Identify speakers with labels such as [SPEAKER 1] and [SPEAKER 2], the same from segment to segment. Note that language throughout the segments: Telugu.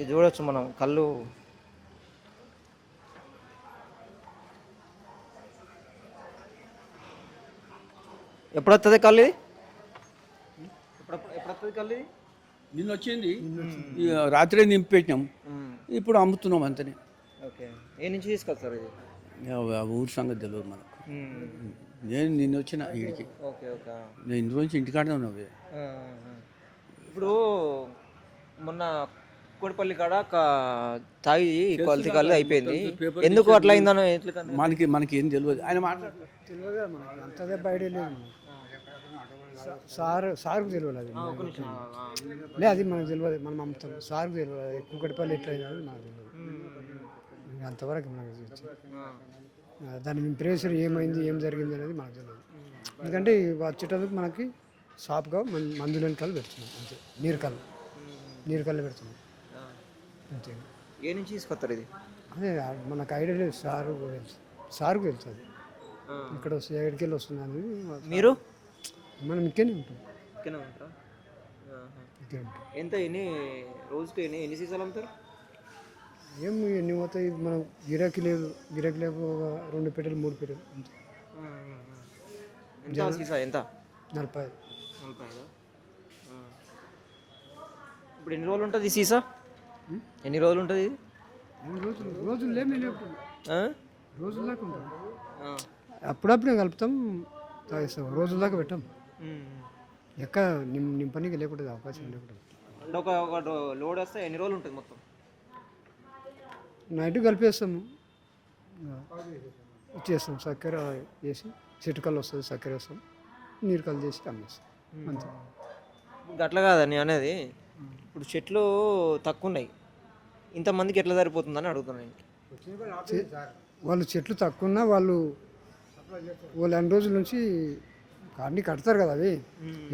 [SPEAKER 1] ఇది చూడొచ్చు మనం కళ్ళు. ఎప్పుడు వస్తుంది కళ్ళు? ఇది ఎప్పుడు ఎప్పుడు వస్తుంది కళ్ళు? ఇది
[SPEAKER 2] నిన్న వచ్చింది రాత్రే నింపెట్టినాం ఇప్పుడు అమ్ముతున్నాం అంతనే.
[SPEAKER 1] ఓకే. ఏ నుంచి తీసుకొస్తారు ఇది?
[SPEAKER 2] ఊరి సంగతి తెలియదు మనకు. నేను నిన్న వచ్చిన వీడికి
[SPEAKER 1] ఓకే ఓకే.
[SPEAKER 2] నేను ఇంటి నుంచి ఇంటికాడనే ఉన్నావు
[SPEAKER 1] ఇప్పుడు మొన్న కోడిపల్లి కాడ తాగి కొలతి కళ్ళు అయిపోయింది. ఎందుకు అట్లా అయిందనో?
[SPEAKER 2] మనకి మనకి ఏం తెలియదు. ఆయన మాట్లాడు
[SPEAKER 3] తెలియదు మనకి. అంతదే బయట సార్ సార్కు తెలియదు అది. లే అది మనకు తెలియదు. మనం అమ్ముతాం. సార్కు తెలియదు. కుక్కటిపల్లి ఎట్లా అయింది అది మనకు తెలియదు. అంతవరకు మనకు దాని ప్రేషర్ ఏమైంది ఏం జరిగింది అనేది మనకు తెలియదు. ఎందుకంటే వచ్చేటందుకు మనకి షాప్గా మన మందులేని కళ్ళు పెడుతున్నాం. అంతే. నీరు కళ్ళు. నీరు కళ్ళు పెడుతున్నాం. అంతే.
[SPEAKER 1] ఏ నుంచి తీసుకొస్తారు ఇది?
[SPEAKER 3] అదే మనకు ఐడియా లేదు సారు అది.
[SPEAKER 1] ఆ.
[SPEAKER 3] ఇక్కడ వస్తుంది ఎక్కడికి వెళ్ళి వస్తుంది అనేది
[SPEAKER 1] మీరు?
[SPEAKER 3] మనం ఇక్కడనే ఉంటాం.
[SPEAKER 1] ఇక్కడే ఉంటారా.
[SPEAKER 3] ఇక్కడే ఉంటాం.
[SPEAKER 1] ఎంత ఎన్ని రోజుకి ఎన్ని ఎన్ని సీసాలు అమ్ముతారు?
[SPEAKER 3] ఏం ఎన్ని పోతాయి? మనం గిరాకీ లేదు గిరాకీ లేక ఒక రెండు పెట్టెలు మూడు పెట్టెలు అంతే.
[SPEAKER 1] ఎంత సీసా ఎంత?
[SPEAKER 3] నలభై
[SPEAKER 1] నలభై. ఇప్పుడు ఎన్ని రోజులు ఉంటుంది ఈ సీసా? ఎన్ని రోజులు ఉంటుంది ఇది.
[SPEAKER 3] అప్పుడప్పుడే కలుపుతాం తాగేస్తాం. రోజుల దాకా పెట్టాం. ఎక్క నిం నింపనికి లేకుండా అవకాశం లేకుండా
[SPEAKER 1] అంటే ఒక లోడ్ వస్తే ఎన్ని రోజులు ఉంటుంది మొత్తం?
[SPEAKER 3] నైట్ కలిపేస్తాము. ఇచ్చేస్తాం చక్కెర వేసి చిటికలు వస్తుంది చక్కెర వేస్తాం. నీరు కలు చేసి అమ్మేస్తాం. అంతే.
[SPEAKER 1] అట్లా కాదని అనేది? ఇప్పుడు చెట్లు తక్కువ ఉన్నాయి ఇంతమందికి ఎట్లా సరిపోతుందని అడుగుతున్నాను
[SPEAKER 3] వాళ్ళు చెట్లు తక్కువ ఉన్నా వాళ్ళు వాళ్ళు అన్ని రోజుల నుంచి అన్ని కడతారు కదా అవి.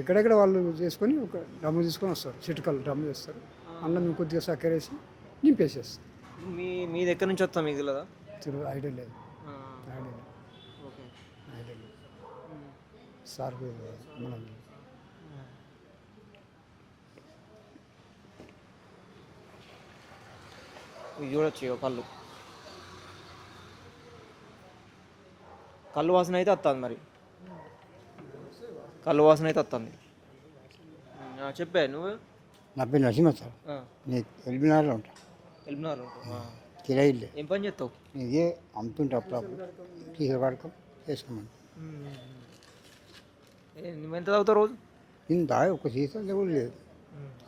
[SPEAKER 3] ఎక్కడెక్కడ వాళ్ళు చేసుకొని ఒక డ్రమ్ము తీసుకొని వస్తారు. చిటికలు డ్రమ్ము చేస్తారు. అన్నం మేము కొద్దిగా చక్కెర వేసి నింపేసేస్తాం
[SPEAKER 1] మీ మీ దగ్గర నుంచి వస్తాం మీకు తెలియదా
[SPEAKER 3] తిరుగు ఐడియా లేదు. ఐడియా లేదు.
[SPEAKER 1] ఓకే.
[SPEAKER 3] ఐడియా లేదు. సార్ మనం
[SPEAKER 1] చూడొచ్చు కళ్ళు. కళ్ళు వాసన అయితే వస్తుంది మరి. కళ్ళు వాసన అయితే వస్తుంది చెప్పా నువ్వు?
[SPEAKER 4] నా పేరు నరసింహ సార్ నేను ఎల్బినార్లో ఉంటా.
[SPEAKER 1] ఎల్బినార్ ఆ.
[SPEAKER 4] కిరాయిలే
[SPEAKER 1] ఏం పని చేస్తావు?
[SPEAKER 4] ఇదే అమ్ముతుంటే అప్పుడప్పుడు. తీసుకుపడకం చేసుకోమని
[SPEAKER 1] ఏ, నువ్వు ఎంత తాగుతావు రోజు?
[SPEAKER 4] నేను దాగా ఒక సీసా లేవుడు లేదు.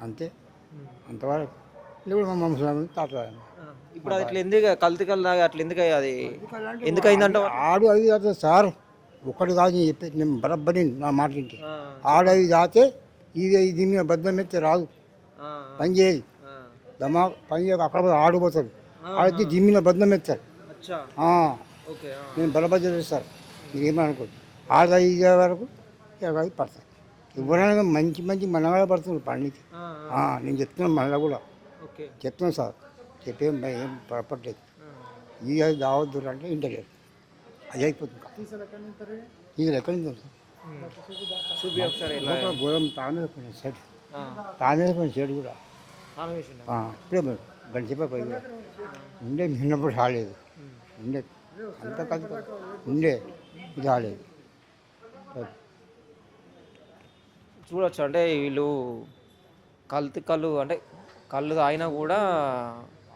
[SPEAKER 4] అంతే. అంతవరకు. మా మమ్మల్ని తాతలు
[SPEAKER 1] ఇప్పుడు అది అట్లా ఎందుకు కల్తీ తాగి అట్లా ఎందుకు అది? ఎందుకు అయిందంటావు
[SPEAKER 4] ఆడు అవి తాతే సార్ ఒకటి కాదు నేను చెప్పేది నేను బరబ్బరి నా మాట వింటే. ఆడు అవి తాతే ఇది ఇది మీద బద్దం ఎత్తే రాదు. పని చేయదు. దమా పని చేయక అక్కడ ఆడిపోతాడు ఆడితే దిమ్మిన బద్దం ఎత్తారు. నేను బలబద్ద చేస్తారు మీరేమనుకోదు ఆడ ఇదే వరకు ఇరవై పడతారు ఎవరైనా మంచి మంచి మనగాడ పడుతున్నారు పండికి నేను చెప్తున్నాను మళ్ళీ కూడా. చెప్తున్నాను సార్. చెప్పేం ఏం పొరపట్లేదు ఈ అది దావద్దు అంటే ఇంటలేదు అది అయిపోతుంది. ఇది ఎక్కడి నుంచి. లోపల ఘోరం తానే పోయిన
[SPEAKER 1] ఆ,
[SPEAKER 4] తానే పోయిన సెట్ కూడా. ఇప్పుడే సేపు పోయి ఉండే నిన్నప్పుడు రాలేదు. ఉండే. అంత కలిసి ఉండే. ఇది రాలేదు.
[SPEAKER 1] చూడొచ్చు. అంటే వీళ్ళు కల్తీ కళ్ళు అంటే కళ్ళు తాగినా కూడా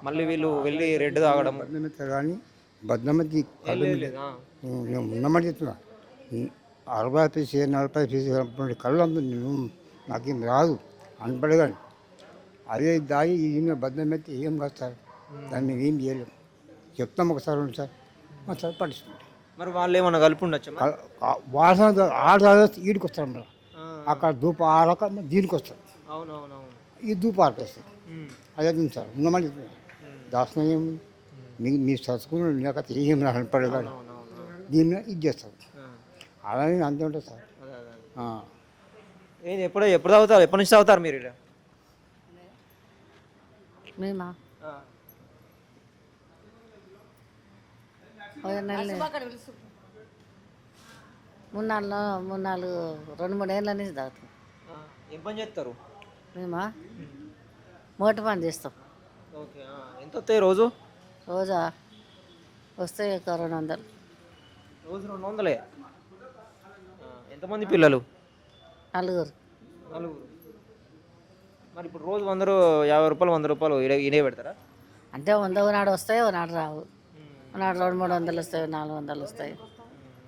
[SPEAKER 1] మళ్ళీ వీళ్ళు వెళ్ళి రెడ్ తాగడం
[SPEAKER 4] కానీ. నేను ఉన్నమని చెప్తున్నా. అరవై పీసు నలభై పీసు కళ్ళు అంత నాకేం రాదు. అనపడు కానీ అదే దాయి ఈ బద్దం ఎత్తి ఏం కాస్తారు దాన్ని మేము ఏం చేయలేము చెప్తాం ఒకసారి సార్ మా సార్ పట్టించుకుంటాం.
[SPEAKER 1] మరి వాళ్ళు ఏమన్నా కలిపి ఉండొచ్చా
[SPEAKER 4] వాసన ఆడ ఈడికి వస్తారు అక్కడ ధూప ఆ రకం దీనికి వస్తారు.
[SPEAKER 1] అవునవునవును.
[SPEAKER 4] ఈ ధూప ఆడికేస్తారు అదే సార్ ఉన్నమని చెప్తున్నా దాసనం ఏమి మీ మీ చదువుకున్న లేకపోతే ఏం అనపడు కానీ దీన్ని ఇది చేస్తారు అలానే అంతే ఉంటుంది సార్.
[SPEAKER 1] అదే అదే
[SPEAKER 4] ఆ.
[SPEAKER 1] ఏంది ఎప్పుడు ఎప్పుడు తాగుతారు? ఎప్పటి నుంచి తాగుతారు మీరు
[SPEAKER 5] మేమా? నెల మూడు నాలుగు మూడు నాలుగు రెండు మూడు ఏళ్ళ నుంచి తాగుతాం.
[SPEAKER 1] ఏం పని చేస్తారు?
[SPEAKER 5] మేమా? మోట పని చేస్తాం.
[SPEAKER 1] ఓకే ఎంత వస్తాయి రోజు?
[SPEAKER 5] రోజా? వస్తాయి ఒక రెండు వందలు.
[SPEAKER 1] రోజు రెండు వందలే? ఆ, ఎంతమంది పిల్లలు?
[SPEAKER 5] నలుగురు.
[SPEAKER 1] నలుగురు. మరి ఇప్పుడు రోజు వంద రూ- యాభై రూపాయలు వంద రూపాయలు ఇడే ఇడే పెడతారా?
[SPEAKER 5] అంటే వంద నాడు వస్తాయి నాడు రావు. నాడు రెండు మూడు వందలు వస్తాయి నాలుగు వందలు వస్తాయి.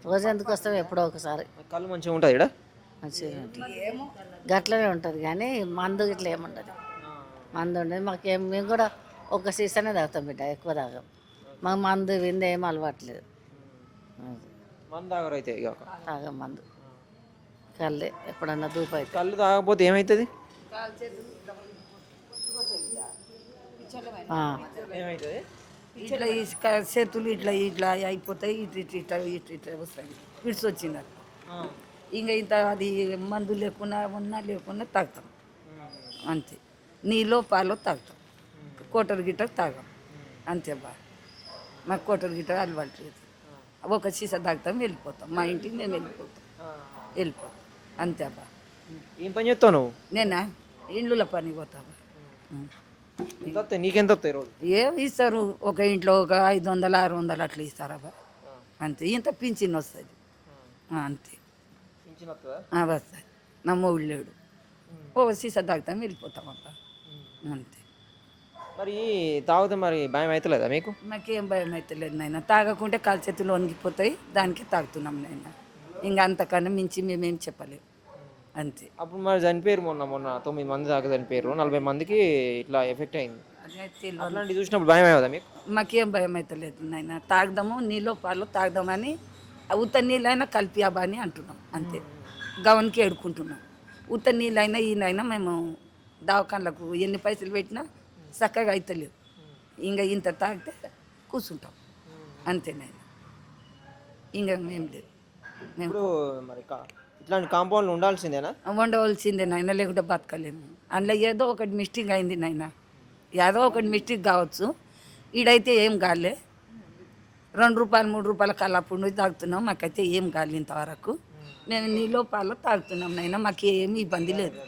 [SPEAKER 5] రోజు ఎందుకు వస్తాయి ఎప్పుడో ఒకసారి.
[SPEAKER 1] మరి కళ్ళు మంచిగా ఉంటుంది ఇక్కడ
[SPEAKER 5] మంచిగా ఉంటుంది గట్లనే ఉంటుంది కానీ మందు ఇట్లా ఏముండదు మందు ఉండదు. మాకేం మేము కూడా ఒక సీసనే తాగుతాం బిడ్డ ఎక్కువ తాగాం. మాకు మందు విందు ఏం అలవాట్లేదు.
[SPEAKER 1] మన తాగరు అయితే
[SPEAKER 5] తాగం మందు. కళ్ళే ఎప్పుడన్నా దూపు అయితే
[SPEAKER 1] కళ్ళు తాగకపోతే ఏమవుతుంది. ఏమవుతుంది
[SPEAKER 6] ఇట్లా ఈ క- చేతులు ఇట్లా ఇట్లా అయిపోతాయి ఇట్లా ఇట్లా ఇట్లా ఇట్లా వస్తాయి. పిడిచి వచ్చింది ఇంకా ఇంత అది మందు లేకున్నా ఉన్నా లేకున్నా తాగుతాం. అంతే. నీలో పాలో తాగుతాం. కోటర్ గిట్టర్ తాగాం. అంతే బా. మాకు కోటర్ గిట్టర్ అలవాటు లేదు. ఒక సీసా తాగుతాం వెళ్ళిపోతాం. మా ఇంటికి మేము వెళ్ళిపోతాం. వెళ్ళిపోతాం. అంతే బా.
[SPEAKER 1] ఏం పని చేస్తావు నువ్వు?
[SPEAKER 6] నేనా? ఇండ్ల పని పోతావా
[SPEAKER 1] నీకెంత
[SPEAKER 6] ఏం ఇస్తారు? ఒక ఇంట్లో ఒక ఐదు వందలు ఆరు వందలు అట్లా ఇస్తారా అంతే. ఇంత పింఛన్ వస్తుంది. అంతే.
[SPEAKER 1] వస్తుందా
[SPEAKER 6] నా మొగుడు లేడు ఓ సీసా తాగుతాం వెళ్ళిపోతాం అబ్బా అంతే.
[SPEAKER 1] మరి తాగితే మరి భయం అవుతలేదా మీకు?
[SPEAKER 6] నాకేం భయం అయితే లేదు నాయన. తాగకుంటే కాలు చేతులు వణిగిపోతాయి దానికే తాగుతున్నాం నాయన. ఇంకా అంతకన్నా మించి మేమేం చెప్పలేము అంతే.
[SPEAKER 1] అప్పుడు మరి చనిపోయారు మొన్న మొన్న తొమ్మిది మంది దాకా చనిపోయారు. నలభై మందికి ఇట్లా ఎఫెక్ట్ అయింది. అట్లాంటివి చూసినప్పుడు భయం అయ్యదా మీకు?
[SPEAKER 6] మాకేం భయం అయితే లేదు నాయన. తాగదాము నీళ్ళు పాలు తాగదామని ఉత్త నీళ్ళైనా కలిపి అబ్బా అని అంటున్నాం అంతే. గవన్కి ఏడుకుంటున్నాం. ఉత్త నీళ్ళైనా ఈయనైనా మేము దవాఖాన్లకు ఎన్ని పైసలు పెట్టినా చక్కగా అవుతలేదు ఇంకా ఇంత తాగితే కూర్చుంటాం. అంతే నాయన ఇంకా మేము లేదు. మేము
[SPEAKER 1] ఇప్పుడు మరి కా- ఇట్లాంటి కాంపౌండ్లు ఉండాల్సిందేనా?
[SPEAKER 6] వండవలసిందే నాయన లేకుంటే బతకలేము. అందులో ఏదో ఒకటి మిస్టేక్ అయింది నాయన. ఏదో ఒకటి మిస్టేక్ కావచ్చు. ఈడైతే ఏం కాలే రెండు రూపాయలు మూడు రూపాయల కల్లాపుడు నుంచి తాగుతున్నాం. మాకైతే ఏం కాలే ఇంతవరకు. మేము నీలో పాలు తాగుతున్నాం నాయన. మాకు ఏమి ఇబ్బంది లేదు.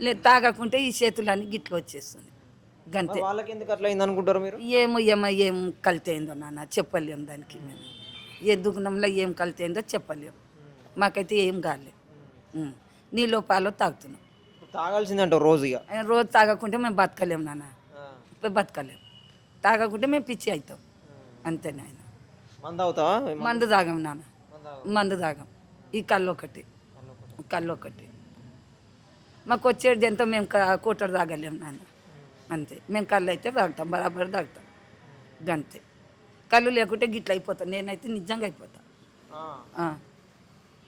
[SPEAKER 6] లేదు తాగకుంటే ఈ చేతులన్నీ గిట్లు వచ్చేస్తుంది. గంతే.
[SPEAKER 1] వాళ్ళకి ఎందుకు అట్లా అయింది అనుకుంటారు మీరు?
[SPEAKER 6] ఏమో ఏమో ఏం కలితే అయిందో నాన్న. చెప్పలేము దానికి మేము. ఏ దుకాణంలో ఏం కలితే అయిందో చెప్పలేము మాకైతే ఏం కాలే ఉం. నీలో పాలు తాగుతున్నాం.
[SPEAKER 1] తాగాల్సిందే అంటారు రోజు
[SPEAKER 6] రోజు తాగకుంటే మేము బతకలేము నాన్న. బతకలేము తాగకుంటే మేము పిచ్చి అవుతాం. అంతే నాయన.
[SPEAKER 1] మంద అవుతావా
[SPEAKER 6] మందు? తాగం నాన్న. మందు తాగం. ఈ కళ్ళు ఒకటి కళ్ళు ఒకటి మాకు వచ్చేది ఎంతో మేము కూటర్ తాగలేము నాన్న. అంతే. మేము కళ్ళు అయితే తాగుతాం బరాబర్ తాగుతాం. గంతే. కళ్ళు లేకుంటే గిట్ల అయిపోతాం. నేనైతే నిజంగా అయిపోతా. ఆ.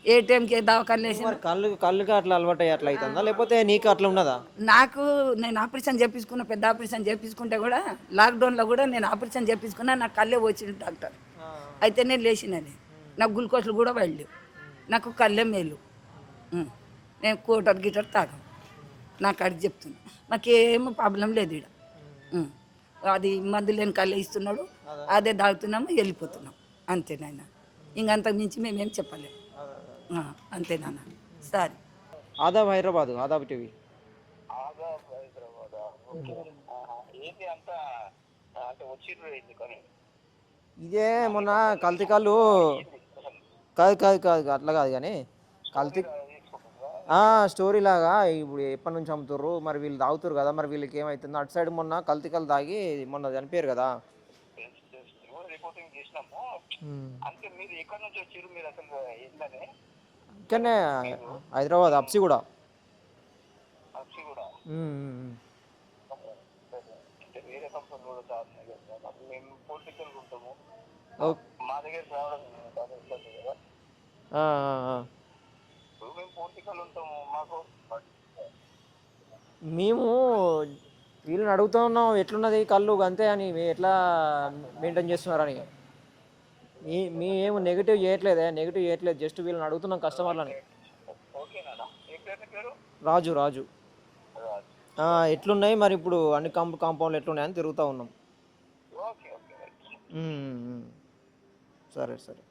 [SPEAKER 6] ఏ టైంకి దవాఖాన
[SPEAKER 1] మరి కళ్ళు కళ్ళుకి అట్లా అలవాటు అట్లా అవుతుందా లేకపోతే నీకు అట్లా ఉన్నదా?
[SPEAKER 6] నాకు నేను ఆపరేషన్ చేపించుకున్న పెద్ద ఆపరేషన్ చేపించుకుంటే కూడా లాక్డౌన్లో కూడా నేను ఆపరేషన్ చేపించుకున్నా నాకు కళ్ళే వచ్చింది డాక్టర్. అయితే నేను లేచినని నాకు గ్లూకోజ్లు కూడా వెళ్ళలేవు నాకు కళ్ళే మేలు. నేను కోటర్ గిటర్ తాగం నాకు అది చెప్తున్నా. మాకేం ప్రాబ్లం లేదు ఇక్కడ అది మందు లేని కళ్ళే ఇస్తున్నాడు. అదే. తాగుతున్నాము వెళ్ళిపోతున్నాం అంతే నాయన. ఇంకంతకు మించి మేమేం చెప్పలేము. అంతే నాన్న. సరే.
[SPEAKER 1] ఆదాబ్ హైదరాబాద్ ఆదాబ్ టీవీ. ఇదే మొన్న కల్తీ కళ్ళు కాదు కాదు కాదు అట్లా కాదు కానీ కల్తీ ఆ, స్టోరీ లాగా ఇప్పుడు ఎప్పటి నుంచి అమ్ముతారు మరి వీళ్ళు తాగుతారు కదా మరి వీళ్ళకి ఏమవుతుంది అటు సైడ్ మొన్న కల్తీ కళ్ళు తాగి మొన్న చనిపోయారు కదా. ఉమ్. ఇక్కడనే హైదరాబాద్ అప్సి కూడా ఉమ్, ఉమ్, ఉమ్. ఓ- ఆ, ఆ, ఆ. మేము వీళ్ళని అడుగుతా ఉన్నాం ఎట్లున్నది కళ్ళు అంతే అని ఎట్లా మెయింటైన్ చేస్తున్నారని. మీ మీ ఏమి నెగిటివ్ చేయట్లేదే నెగిటివ్ చేయట్లేదు జస్ట్ వీళ్ళని అడుగుతున్నాం కస్టమర్లని రాజు రాజు. ఆ, ఎట్లున్నాయి మరి ఇప్పుడు అన్ని కాంప కాంపౌండ్లు ఎట్లున్నాయని తిరుగుతూ ఉన్నాం. సరే సరే.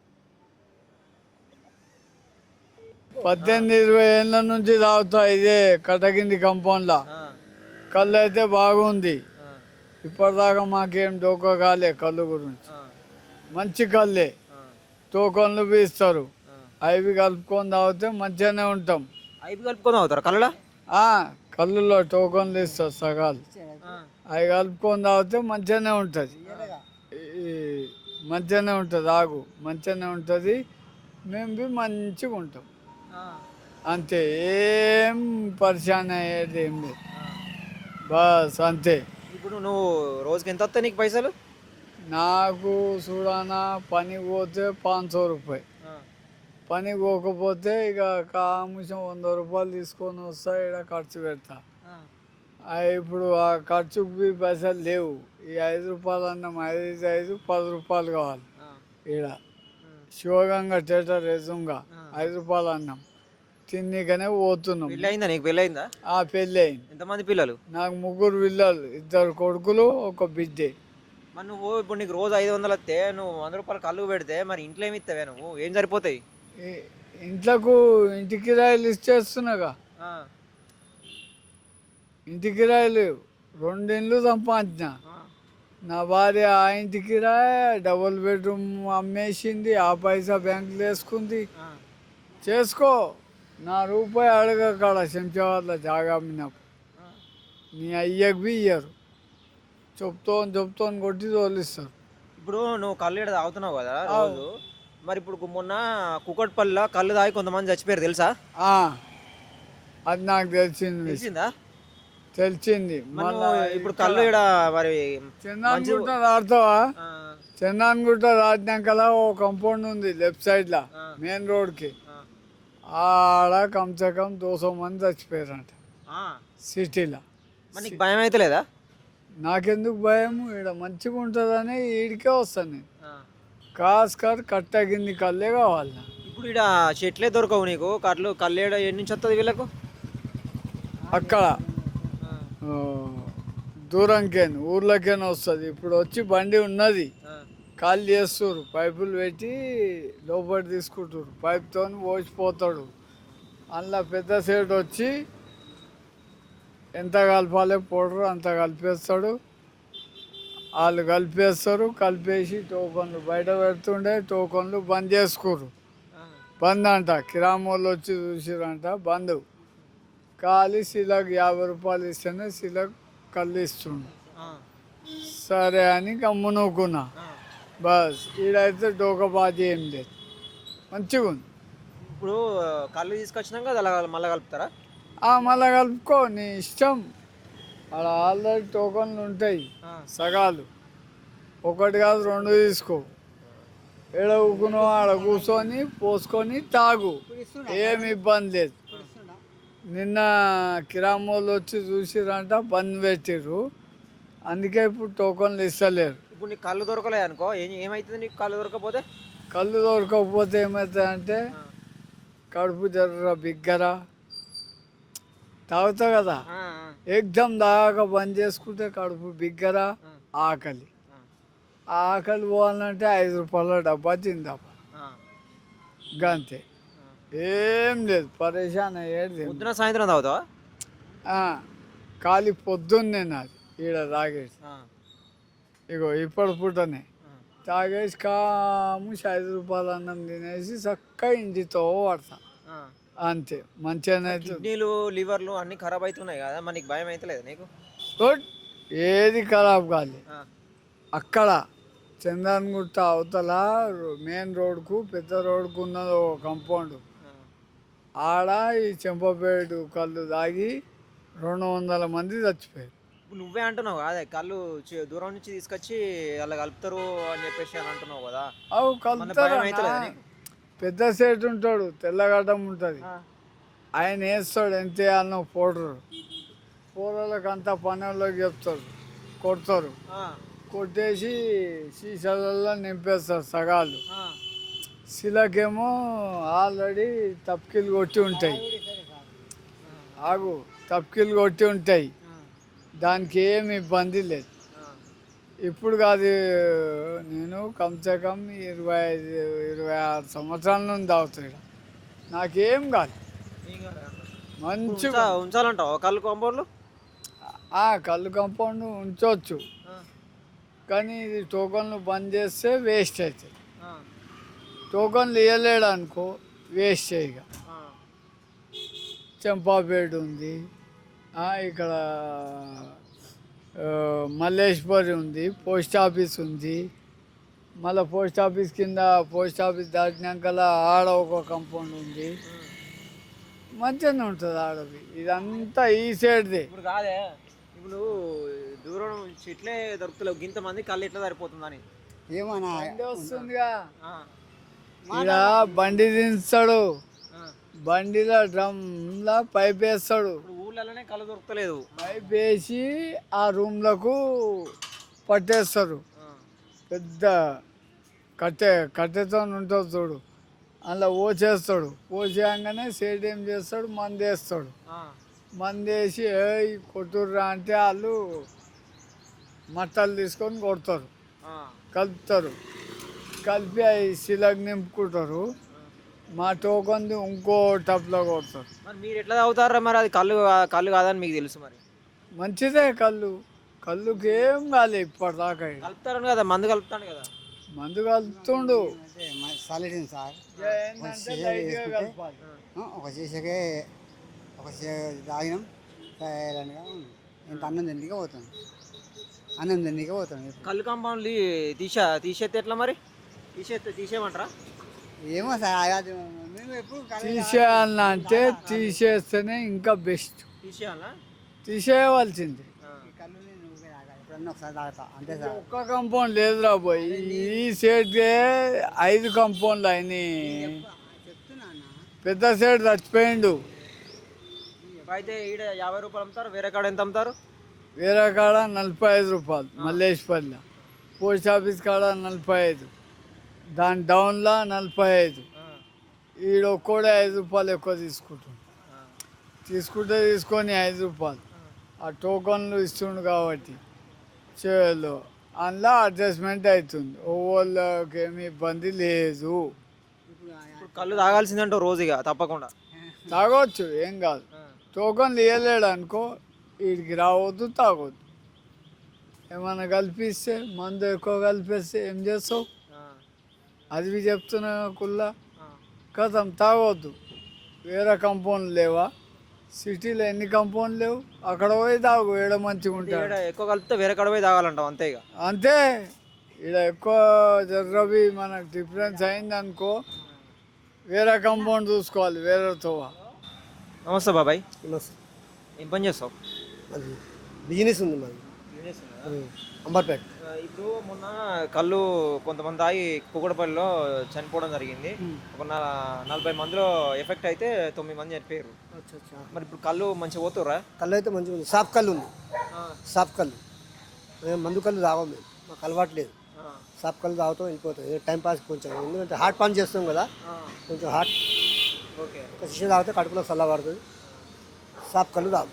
[SPEAKER 7] పద్దెనిమిది ఇరవై ఏళ్ళ నుంచి తాగుతా ఇదే కటకింది కంపౌండ్లో కళ్ళు అయితే బాగుంది. ఇప్పటిదాకా మాకేం డోకా కాలే కళ్ళు గురించి. మంచి కళ్ళే. టోకన్లు బి ఇస్తారు అవి కలుపుకొని తాగితే మంచిగానే ఉంటాం.
[SPEAKER 1] ఐపీ కలుపుకొని అవుతారా కళ్ళ
[SPEAKER 7] ఆ, కళ్ళులో టోకన్లు ఇస్తారు సగాలు. అవి కలుపుకొని తాగితే మంచిగానే ఉంటుంది. మంచిగానే ఉంటుంది. ఆగు మంచిగానే ఉంటుంది. మేము బి మంచిగా ఉంటాం. అంతే ఏం పరిశాన్ అయ్యేది ఏం లేదు. బస్ అంతే.
[SPEAKER 1] ఇప్పుడు నువ్వు రోజుకి ఎంత వస్తాయి నీకు పైసలు?
[SPEAKER 7] నాకు చూడానా పని పోతే పాంచ్ రూపాయి. పని పోకపోతే ఇక కాముషం వంద రూపాయలు తీసుకొని వస్తా ఇక్కడ ఖర్చు పెడతా. ఇప్పుడు ఆ ఖర్చుకు పైసలు లేవు. ఈ ఐదు రూపాయలు అన్నం ఐదు ఐదు పది రూపాయలు కావాలి. ఈడ. శివగంగా థియేటర్ ఎదురుగా ఐదు రూపాయలు అన్నం. తిన్నీకనే పోతున్నాం.
[SPEAKER 1] పెళ్ళి అయిందా నీకు? పెళ్ళి అయిందా
[SPEAKER 7] ఆ పెళ్ళి అయింది
[SPEAKER 1] ఎంతమంది పిల్లలు?
[SPEAKER 7] నాకు ముగ్గురు పిల్లలు ఇద్దరు కొడుకులు ఒక బిడ్డే.
[SPEAKER 1] మరి నువ్వు ఇప్పుడు నీకు రోజు ఐదు వందలు వస్తే నువ్వు వంద రూపాయలు కళ్ళు పెడితే మరి ఇంట్లో ఏమి ఇస్తావే నువ్వు? ఏం సరిపోతాయి?
[SPEAKER 7] ఇంట్లకు ఇంటి కిరాయిలు ఇచ్చేస్తున్నాగా ఇంటి కిరాయిలు రెండు ఇండ్లు సంపాదించిన నా భార్య ఆ ఇంటి కిరాయి డబుల్ బెడ్రూమ్ అమ్మేసింది ఆ పైసా బ్యాంకులో వేసుకుంది. చేసుకో. నా రూపాయి అడగకాడ శంషాబాద్లో జాగా అమ్మినప్పుడు నీ అయ్యకు బి ఇయ్యరు. చెప్తాను చెప్తాను కొట్టి తోలిస్తారు.
[SPEAKER 1] ఇప్పుడు నువ్వు కళ్ళు ఇక్కడ తాగుతున్నావు కదా రోజు. మరి ఇప్పుడు మొన్న కుకట్పల్లిలో కళ్ళు తాగి కొంతమంది చచ్చిపోయారు తెలుసా?
[SPEAKER 7] అది నాకు తెలిసింది.
[SPEAKER 1] తెలిసిందా?
[SPEAKER 7] తెలిసింది.
[SPEAKER 1] ఇప్పుడు కళ్ళు ఇక్కడ మరి
[SPEAKER 7] చందాన్గుట్ట రాడతావా
[SPEAKER 1] ఆ,
[SPEAKER 7] చందాన్గుట్ట రాడినాకలా ఓ కంపౌండ్ ఉంది లెఫ్ట్ సైడ్లో మెయిన్ రోడ్కి
[SPEAKER 1] ఆ,
[SPEAKER 7] ఆడ కమ్సే కమ్ దోసో మంది చచ్చిపోయారంట. సిటీలో
[SPEAKER 1] భయం అయితే లేదా
[SPEAKER 7] నాకెందుకు భయం? ఈడ మంచిగా ఉంటుందని ఈడికే వస్తాను నేను. కాస్ కార్ కట్టగింది కళ్ళే కావాలి.
[SPEAKER 1] ఇప్పుడు ఇక్కడ చెట్లే దొరకవు నీకు? కళ్ళు కళ్ళు ఏడ ఎన్ని నుంచి వస్తుంది వీళ్ళకు
[SPEAKER 7] అక్కడ దూరంకేను ఊర్లోకేను వస్తుంది. ఇప్పుడు వచ్చి బండి ఉన్నది. కాల్ చేస్తారు పైపులు పెట్టి లోపలి తీసుకుంటారు పైప్తో పోసిపోతాడు. అందులో పెద్ద సేట్ వచ్చి ఎంత కలపాలి పౌడర్ అంత కలిపేస్తాడు. వాళ్ళు కలిపేస్తారు కలిపేసి టోకన్లు బయట పెడుతుండే టోకన్లు బంద్ చేసుకోరు బంద్ అంట కిరామ్ వాళ్ళు వచ్చి చూసిరంట బంద్. ఖాళీ శిలకు యాభై రూపాయలు ఇస్తేనే శిలకు కళ్ళు ఇస్తుండు. సరే అని గమ్మునుకున్నా బస్ ఈడైతే డోకబాజీ ఏం లేదు. మంచిగా ఉంది
[SPEAKER 1] ఇప్పుడు కళ్ళు తీసుకొచ్చినాక అలా మళ్ళీ కలుపుతారా?
[SPEAKER 7] మళ్ళా కలుపుకో నీ ఇష్టం. అక్కడ ఆల్రెడీ టోకన్లు ఉంటాయి. సగాలు. ఒకటి కాదు రెండు తీసుకో. ఏడ ఊకునో ఆడ కూర్చొని పోసుకొని తాగు. ఏమి ఇబ్బంది లేదు. నిన్న కిరామోళ్ళు వచ్చి చూసిరంట బంద్ పెట్టిర్రు. అందుకే ఇప్పుడు టోకన్లు ఇస్తలేరు.
[SPEAKER 1] ఇప్పుడు నీకు కళ్ళు దొరకలేదు అనుకో ఏమవుతుంది నీకు కళ్ళు దొరకకపోతే
[SPEAKER 7] కళ్ళు దొరకకపోతే ఏమవుతుందంటే కడుపు జర్ర బిగ్గరా. తాగుతావు కదా? ఎగ్జామ్ దాకా బంద్ చేసుకుంటే కడుపు బిగ్గరా ఆకలి. ఆకలి పోవాలంటే ఐదు రూపాయల డబ్బా తిందాప గంతే. ఏం లేదు పరేషాన్ అయ్యేది
[SPEAKER 1] పొద్దున సాయంత్రం తాగుతావా?
[SPEAKER 7] ఖాళీ పొద్దున్నే నాది ఈడ తాగేసి. ఇగో ఇప్పటి పూటనే. తాగేసి కాముసి ఐదు రూపాయలు అన్నం తినేసి చక్కగా ఇంటితో పడతా. అంతే. మంచిగానే అవుతుంది
[SPEAKER 1] కిడ్నీలు లివర్లు అన్ని ఖరాబ్ అవుతున్నాయి కదా మరి నీకు భయం అయితే లేదా నీకు?
[SPEAKER 7] గుడ్. ఏది ఖరాబ్ కాలే.
[SPEAKER 1] ఆ.
[SPEAKER 7] అక్కడ చందన్గుట్ట అవతల మెయిన్ రోడ్కు పెద్ద రోడ్కు ఉన్నది ఒక కంపౌండ్ ఆడ ఈ చెంపపేటు కళ్ళు తాగి రెండు వందల మంది చచ్చిపోయారు.
[SPEAKER 1] ఇప్పుడు నువ్వే అంటున్నావు కదా కళ్ళు చి- దూరం నుంచి తీసుకొచ్చి అలా కలుపుతారు అని చెప్పేసి అని అంటున్నావు కదా.
[SPEAKER 7] అవు
[SPEAKER 1] మన భయం అవుతలేదా
[SPEAKER 7] కలుతారా
[SPEAKER 1] నీకు?
[SPEAKER 7] పెద్ద సేటు ఉంటాడు తెల్లగడ్డం ఉంటుంది. ఆయన వేస్తాడు ఎంత వేయాలనో పౌడర్. పౌడర్లకు అంతా పనుల్లోకి చెప్తారు కొడతారు. కొట్టేసి సీసాలలో నింపేస్తారు సగాలు. శిలకేమో ఆల్రెడీ తప్కిలు కొట్టి ఉంటాయి. ఆగు తప్కిలు కొట్టి ఉంటాయి. దానికి ఏమి ఇబ్బంది లేదు. ఇప్పుడు కాదు నేను కమ్సే కమ్ ఇరవై ఐదు ఇరవై ఆరు సంవత్సరాల నుండి తాగుతాడు నాకేం కాదు. మంచిగా
[SPEAKER 1] ఉంచా- ఉంచాలంటావు? కళ్ళు కాంపౌండ్లు?
[SPEAKER 7] ఆ కళ్ళు కంపౌండ్ ఉంచవచ్చు కానీ ఇది టోకన్లు బంద్ చేస్తే వేస్ట్ అవుతుంది టోకన్లు ఇవ్వలేడు అనుకో వేస్ట్ ఇక. చంపాపేట ఉంది. ఇక్కడ మల్లేశ్వరి ఉంది పోస్ట్ ఆఫీస్ ఉంది. మళ్ళీ పోస్ట్ ఆఫీస్ కింద పోస్ట్ ఆఫీస్ దాటినాక ఆడ ఒక కంపౌండ్ ఉంది. మంచిగానే ఉంటుంది ఆడది. ఇదంతా ఈ సైడ్దే
[SPEAKER 1] ఇప్పుడు కాదే ఇప్పుడు దూరం చెట్లే దొరుకుతలేవు. గింత మంది కళ్ళు ఎట్లా సరిపోతుందని.
[SPEAKER 4] ఏమన్నా
[SPEAKER 7] బండి వస్తుందిగా. ఇక్కడ బండి దించుతాడు
[SPEAKER 1] ఆ.
[SPEAKER 7] బండిలో డ్రమ్లా పైప్ వేస్తాడు.
[SPEAKER 1] ఊళ్ళలోనే కళ్ళు దొరుకుతలేదు.
[SPEAKER 7] పైప్ వేసి ఆ రూమ్లకు పట్టేస్తారు. పెద్ద కట్టె కట్టెతో ఉంటుంది చూడు. అందులో ఓచేస్తాడు. ఓచేయంగానే సేట్ ఏం చేస్తాడు? మందు వేస్తాడు
[SPEAKER 1] ఆ,
[SPEAKER 7] మందు వేసి కొట్టుర్రా అంటే వాళ్ళు మట్టలు తీసుకొని కొడతారు. కలుపుతారు. కలిపి అవి శిలకు నింపుకుంటారు. మా టోకంది ఇంకో టప్లో కొడతారు.
[SPEAKER 1] మరి మీరు ఎట్లా తాగుతారా మరి? అది కళ్ళు కా- కళ్ళు కాదని మీకు తెలుసు మరి.
[SPEAKER 7] మంచిదే కళ్ళు. కళ్ళుకి ఏం కాలే ఇప్పటిదాకా ఇక.
[SPEAKER 1] కలుపుతారని కదా మందు కలుపుతాను కదా.
[SPEAKER 7] మందు కలుపుతుండు.
[SPEAKER 4] Solid sir.
[SPEAKER 7] ఏంటంటే లైట్గా కలపాలి.
[SPEAKER 4] ఒక సీసకే ఒక తాగినాం. తయారనగా ఇంత అన్నం తిండికే పోతాం. అన్నం తిండికే పోతాం.
[SPEAKER 1] కళ్ళు కాంపౌండ్లు తీసా తీసేస్తే ఎట్లా మరి? తీసేస్తే తీసేయమంటారా?
[SPEAKER 4] ఏమో సార్ అది మేము ఎప్పుడు
[SPEAKER 7] తీసేయాలన్నా అంటే తీసేస్తేనే ఇంకా బెస్ట్.
[SPEAKER 1] తీసేయాలా?
[SPEAKER 7] తీసేయవలసింది.
[SPEAKER 4] అంతే సార్.
[SPEAKER 7] ఒక్క కంపౌండ్ లేదురా పోయి ఈ సెట్కే ఐదు కంపౌండ్లు అయినాయి.
[SPEAKER 4] అన్న.
[SPEAKER 7] పెద్ద సెట్ చచ్చిపోయిండు.
[SPEAKER 1] అయితే ఈడ యాభై రూపాయలు అమ్ముతారు వేరే కాడ ఎంత అమ్ముతారు?
[SPEAKER 7] వేరే కాడ నలభై ఐదు రూపాయలు మల్లేశ్పల్లి. పోస్ట్ ఆఫీస్ కాడ నలభై ఐదు. దాని డౌన్లో నలభై ఐదు. ఈడ ఒక్కడే ఐదు రూపాయలు ఎక్కువ తీసుకుంటుంది తీసుకుంటే తీసుకొని ఐదు రూపాయలు. ఆ. టోకన్లు ఇస్తుండు కాబట్టి చేయలో అందులో అడ్జస్ట్మెంట్ అవుతుంది ఓళ్ళకి ఏమి ఇబ్బంది లేదు.
[SPEAKER 1] కళ్ళు తాగాల్సిందంటో రోజుగా తప్పకుండా.
[SPEAKER 7] తాగొచ్చు ఏం కాదు. టోకన్లు ఇవ్వలేడు అనుకో వీడికి రావద్దు తాగొద్దు. ఏమైనా కల్పిస్తే మందు ఎక్కువ కలిపేస్తే ఏం చేస్తావు? అది బి చెప్తున్నా కుల్లా? కథం తాగొద్దు. వేరే కంపౌండ్ లేవా? సిటీలో ఎన్ని కంపౌండ్ లేవు? అక్కడ పోయి తాగు ఏడ మంచిగా ఉంటాడు.
[SPEAKER 1] ఎక్కువ కలిపితే వేరే కాడ పోయి తాగాలంటాం అంతే ఇక?
[SPEAKER 7] అంతే. ఇక్కడ ఎక్కువ జర్రబి మనకు డిఫరెన్స్ అయింది అనుకో వేరే కంపౌండ్ చూసుకోవాలి వేరేతో
[SPEAKER 1] నమస్తే బాబాయ్. ఏం పని చేస్తావు?
[SPEAKER 8] అది బిజినెస్ ఉంది మాది. అంబర్పేట
[SPEAKER 1] ఇప్పుడు మొన్న కళ్ళు కొంతమంది తాగి కుక్కడపల్లిలో చనిపోవడం జరిగింది. ఒక నలభై మందిలో ఎఫెక్ట్ అయితే తొమ్మిది మంది చనిపోయారు. మరి ఇప్పుడు కళ్ళు మంచిగా పోతుర్రా?
[SPEAKER 8] కళ్ళు అయితే మంచిగా ఉంది. సాఫ్ కళ్ళు ఉంది. సాఫ్ కళ్ళు. మేము మందు కళ్ళు తాగం మేము. మాకు అలవాటు లేదు. సాఫ్ కళ్ళు తాగుతాం వెళ్ళిపోతాం. టైం పాస్ కొంచెం ఎందుకంటే హార్ట్ పని చేస్తాం కదా. కొంచెం హార్ట్
[SPEAKER 1] ఓకే.
[SPEAKER 8] ఒక శిష్య తాగితే కడుపులో చల్లబడుతుంది సాఫ్ కళ్ళు తాగు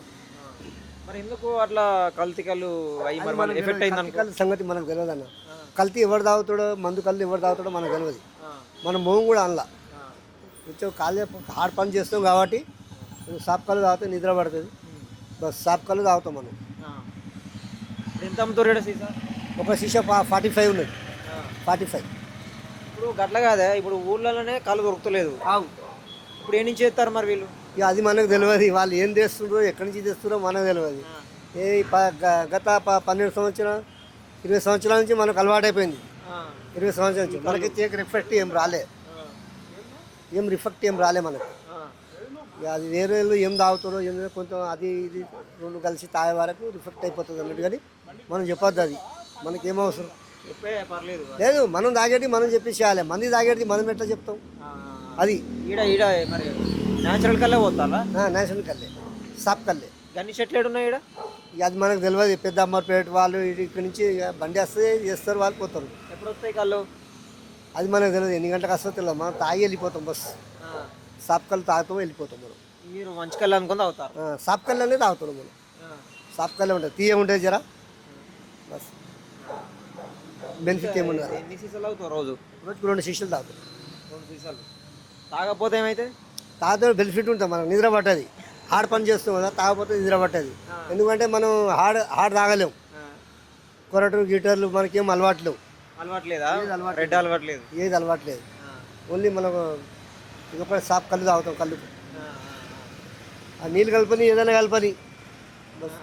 [SPEAKER 1] మరి ఎందుకు అట్లా కల్తీ కళ్ళు అయ్యి మరి మన ఎఫెక్ట్ అయింది అనుకో
[SPEAKER 8] కళ్ళు సంగతి మనకు తెలియదు అన్న కల్తీ ఎవరు తాగుతాడో మందు కళ్ళు ఎవరు తాగుతాడో మనకు తెలియదు. మన మొహం కూడా అనలా. కొంచెం కాలే హార్డ్ పని చేస్తాం కాబట్టి సాఫ్ కళ్ళు తాగితే నిద్ర పడుతుంది. బస్ సాఫ్ కళ్ళు తాగుతాం మనం.
[SPEAKER 1] ఎంత అమ్ముతారు సీసా?
[SPEAKER 8] ఒక శిష ఫార్టీ ఫైవ్ ఉన్నది. Forty five.
[SPEAKER 1] ఇప్పుడు గట్ల కాదే ఇప్పుడు ఊళ్ళలోనే కళ్ళు దొరుకుతలేదు. ఇప్పుడు ఏం చేస్తారు మరి వీళ్ళు?
[SPEAKER 8] ఇక అది మనకు తెలియదు. వాళ్ళు ఏం చేస్తుండ్రో ఎక్కడి నుంచి తెస్తుండ్రో మనకు తెలియదు. ఏ గత పన్నెండు సంవత్సరాలు ఇరవై సంవత్సరాల నుంచి మనకు అలవాటైపోయింది ఇరవై సంవత్సరాల నుంచి. మనకి చేక రిఫెక్ట్ ఏం రాలే. ఏం రిఫెక్ట్ ఏం రాలే మనకు. ఇక అది వేరే ఏం తాగుతారో ఏం కొంచెం అది ఇది రెండు కలిసి తాగే వరకు రిఫెక్ట్ అయిపోతుంది అన్నట్టు కానీ మనం చెప్పొద్దు అది. మనకి అవసరం? లేదు మనం తాగేటి మనం చెప్పేసేయాలి. మంది తాగేటి మనం ఎట్లా చెప్తాం? అది.
[SPEAKER 1] ఈడ ఈడ మరి న్యాచురల్ కల్లే పోతారా?
[SPEAKER 8] నేషనల్ కల్లే. సాప్ కల్లే.
[SPEAKER 1] గన్ని చెట్లు ఏడున్నాయి ఈడ?
[SPEAKER 8] ఇక అది మనకు తెలియదు పెద్ద అమ్మర్పేట వాళ్ళు ఇక్కడి నుంచి బండి వస్తే చేస్తారు వాళ్ళు పోతారు.
[SPEAKER 1] ఎప్పుడు వస్తాయి కళ్ళు?
[SPEAKER 8] అది మనకు తెలియదు ఎన్ని గంటలకు వస్తుందో తెలియదు మనం తాగి వెళ్ళిపోతాం బస్. సాప్ కళ్ళు తాగుతాం వెళ్ళిపోతాం మనం.
[SPEAKER 1] మీరు మంచి కళ్ళు అనుకుని తాగుతారు?
[SPEAKER 8] సాప్ కళ్ళు అనేది తాగుతాం మనం. సాప్ కళ్ళే ఉంటుంది తీయ ఉంటుంది జరా. బస్. బెనిఫిట్ ఏముండదు.
[SPEAKER 1] ఎన్ని సీసాలు అవుతావు రోజు?
[SPEAKER 8] రోజుకు రెండు శిష్యులు తాగుతాం.
[SPEAKER 1] రెండు సీసాలు. తాగకపోతే ఏమైతే
[SPEAKER 8] తాగితే బెనిఫిట్ ఉంటుంది మనకు నిద్ర పట్టది. హార్డ్ పని చేస్తాం కదా తాగకపోతే నిద్ర పట్టది. ఎందుకంటే మనం హార్డ్ హార్డ్ తాగలేం. కొరటు గీటర్లు మనకేం అలవాట్లేవు
[SPEAKER 1] అలవాట్లేదా రెడ్ అలవాట్లేదు
[SPEAKER 8] ఏది అలవాట్లేదు ఓన్లీ మనం ఇకపై సాప్ కళ్ళు తాగుతాం కళ్ళు ఆ నీళ్ళు కలపని ఏదైనా కలపని. బస్.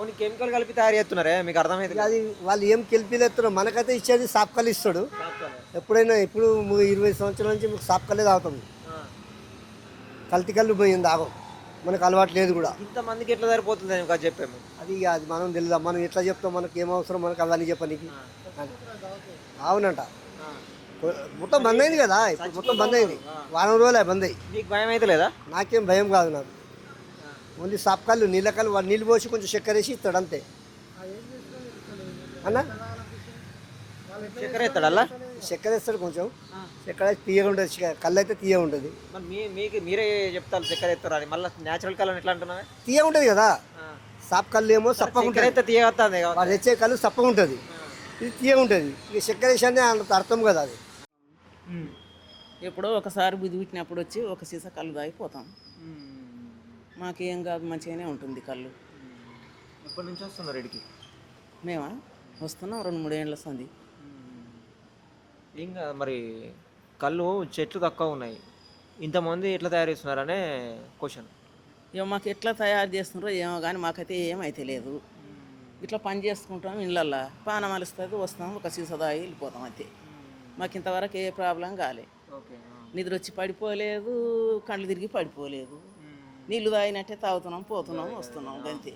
[SPEAKER 1] కొన్ని కెమికల్ కలిపి తయారు చేస్తున్నారే? మీకు అర్థమైంది
[SPEAKER 8] అది వాళ్ళు ఏం కెలిపిలేస్తున్నారు మనకైతే ఇచ్చేది సాప్ కళ్ళు ఇస్తాడు ఎప్పుడైనా ఇప్పుడు ఇరవై సంవత్సరాల నుంచి మీకు సాప్ కళ్ళే తాగుతాం కల్తీ కళ్ళు పోయింది తాగం. మనకు అలవాటు లేదు కూడా.
[SPEAKER 1] ఇంతమందికి ఎట్లా సరిపోతుంది అని చెప్పాము
[SPEAKER 8] అది అది మనం తెలియదు మనం ఎట్లా చెప్తాం? మనకి ఏం అవసరం? మనకు అవన్నీ చెప్పనీకి. అవునంట. మొత్తం బంద్ అయింది కదా మొత్తం బంద్ అయింది వారం రోజులే బంద్. అయ్యి
[SPEAKER 1] మీకు భయం అయితే లేదా?
[SPEAKER 8] నాకేం భయం కాదు నాకు. ఓన్లీ సాప్ కళ్ళు నీళ్ళ కళ్ళు వాడు నీళ్ళు పోసి కొంచెం చక్కెర వేసి ఇస్తాడు అంతే. అన్న?
[SPEAKER 1] చక్కెర ఎత్తాడల్లా
[SPEAKER 8] చక్కెర వేస్తాడు కొంచెం. చక్కెర వేసి తీయగా ఉంటుంది కళ్ళు అయితే తీయగా ఉంటుంది
[SPEAKER 1] మరి మీ మీకు మీరే చెప్తారు చక్కెర ఎత్తారు అని. మళ్ళీ న్యాచురల్ కలర్ ఎట్లా అంటున్నావే?
[SPEAKER 8] తీయగా ఉంటుంది కదా. సాప్ కళ్ళు ఏమో సప్పగా
[SPEAKER 1] అయితే తీయగత్తాంది
[SPEAKER 8] వాడు తెచ్చే కళ్ళు సప్పగా ఉంటుంది. ఇది తీయగా ఉంటుంది. ఇక చక్కెర వేసి అంటే అంత అర్థం కదా అది.
[SPEAKER 9] ఎప్పుడో ఒకసారి బుద్ధి పుట్టినప్పుడు వచ్చి ఒక సీస కళ్ళు తాగిపోతాం మాకేం కాదు మంచిగానే ఉంటుంది కళ్ళు.
[SPEAKER 1] ఎప్పటి నుంచి వస్తున్నారు ఇడికి
[SPEAKER 9] మేమా? వస్తున్నాం రెండు మూడు ఏళ్ళ సంది
[SPEAKER 1] ఇంకా మరి కళ్ళు చెట్లు తక్కువ ఉన్నాయి. ఇంతమంది ఎట్లా తయారు చేస్తున్నారనే క్వశ్చన్
[SPEAKER 9] ఇక మాకు ఎట్లా తయారు చేస్తున్నారో ఏమో కానీ మాకైతే ఏమైతే లేదు. ఇట్లా పని చేసుకుంటాం ఇళ్ళల్లో. పానం అలుస్తుంది వస్తాం ఒక సీస తాగి వెళ్ళిపోతాం అంతే. మాకు ఇంతవరకు ఏ ప్రాబ్లం కాలే.
[SPEAKER 1] ఓకే
[SPEAKER 9] నిద్ర వచ్చి పడిపోలేదు కళ్ళు తిరిగి పడిపోలేదు. నీళ్ళు తాగినట్టే తాగుతున్నాం పోతున్నాం వస్తున్నాం అంతే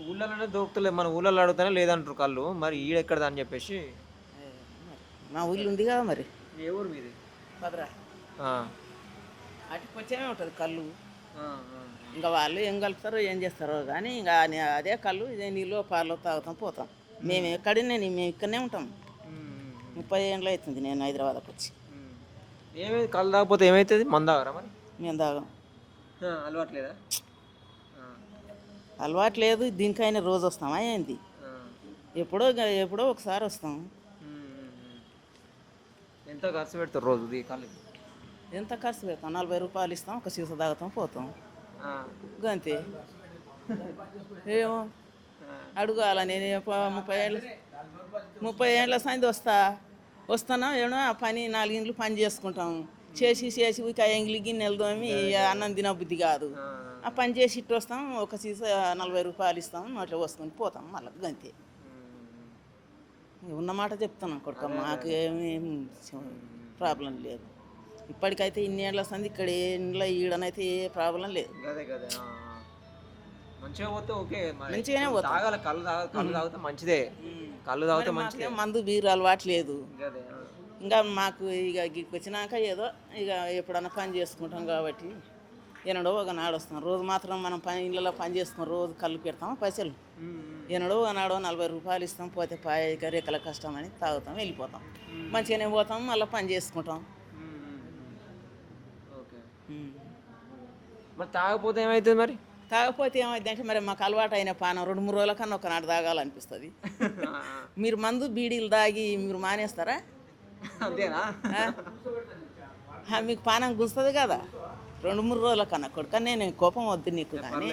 [SPEAKER 1] ఊళ్ళలోనే దొరుకుతలే మన ఊళ్ళలో అడుగుతానే లేదంటారు కళ్ళు. మరి ఈడెక్కడదా అని చెప్పేసి?
[SPEAKER 9] మా ఊళ్ళు ఉంది కదా మరి.
[SPEAKER 1] ఏ ఊరు మీది?
[SPEAKER 9] పదరా
[SPEAKER 1] ఆ.
[SPEAKER 9] అటు కొంచెమే ఉంటుంది కళ్ళు. ఇంకా వాళ్ళు ఏం కలుపుతారో ఏం చేస్తారో కానీ ఇంకా అదే కళ్ళు ఇదే నీళ్ళు పాలు తాగుతాం పోతాం. మేము ఎక్కడనే మేము ఇక్కడనే ఉంటాం. ముప్పై ఏళ్ళు అవుతుంది నేను హైదరాబాద్కి వచ్చి.
[SPEAKER 1] ఏమైంది? కళ్ళు తాగకపోతే ఏమవుతుంది మంద తాగరా మరి?
[SPEAKER 9] మేము తాగం.
[SPEAKER 1] అలవాట్లేదా? ఆ,
[SPEAKER 9] అలవాటు లేదు దీనికైనా రోజు వస్తామా ఏంది. ఎప్పుడో ఎప్పుడో ఒకసారి వస్తాం.
[SPEAKER 1] ఎంత ఖర్చు పెడతారు రోజు
[SPEAKER 9] ఎంత ఖర్చు పెడతాం? నలభై రూపాయలు ఇస్తాం ఒక సీస తాగుతాం పోతాం. అంతే ఏమో అడుగాల నేను ముప్పై ఏళ్ళు ముప్పై ఏళ్ళ సంది వస్తా. వస్తాను ఏమో ఆ పని నాలుగిండ్లు పని చేసుకుంటాం. చేసి చేసి ఇక ఎంగిలి గిన్నెలు తోమి అన్నం తినబుద్ధి కాదు. ఆ. పని చేసి ఇట్టు వస్తాం ఒక సీస నలభై రూపాయలు ఇస్తాం నోట్లో పోసుకొని పోతాం మళ్ళీ గంతే. ఉన్నమాట చెప్తున్నాం కొడుక మాకు ఏమీ ప్రాబ్లం లేదు. ఇప్పటికైతే ఇన్ని ఏళ్ళ సంది ఇక్కడ ఇంట్లో ఈడనైతే ఏ ప్రాబ్లం లేదు.
[SPEAKER 1] మంచిగా పోతే ఓకే
[SPEAKER 9] మంచిగానే పోతాం.
[SPEAKER 1] తాగాలి కళ్ళు తాగ కళ్ళు తాగితే మంచిదే. కళ్ళు తాగితే మంచిదే.
[SPEAKER 9] మందు బీరు అలవాటు లేదు. ఇంకా మాకు ఇక గిక్కి వచ్చినాక ఏదో ఇక ఎప్పుడన్నా పని చేసుకుంటాం కాబట్టి ఎన్నడో ఒక నాడు వస్తాం. రోజు మాత్రం మనం పని ఇళ్ళలో పని చేసుకుని రోజు కళ్ళు పెడతాం పైసలు? ఎన్నడో ఒకనాడో నలభై రూపాయలు ఇస్తాం పోతే పాయ రెక్కల కష్టం అని తాగుతాం వెళ్ళిపోతాం. మంచిగానే పోతాం మళ్ళీ పని చేసుకుంటాం.
[SPEAKER 1] మరి తాగకపోతే ఏమవుతుంది మరి?
[SPEAKER 9] తాగకపోతే ఏమైంది అంటే మరి మాకు అలవాటు అయిన పానం రెండు మూడు రోజుల కన్నా ఒకనాడు తాగాలనిపిస్తుంది. మీరు మందు బీడీలు తాగి మీరు మానేస్తారా?
[SPEAKER 1] అంతేనా?
[SPEAKER 9] మీకు పానం గుస్తుంది కదా? రెండు మూడు రోజుల కన్నా కొడుక నేను కోపం వద్దు నీకు కానీ.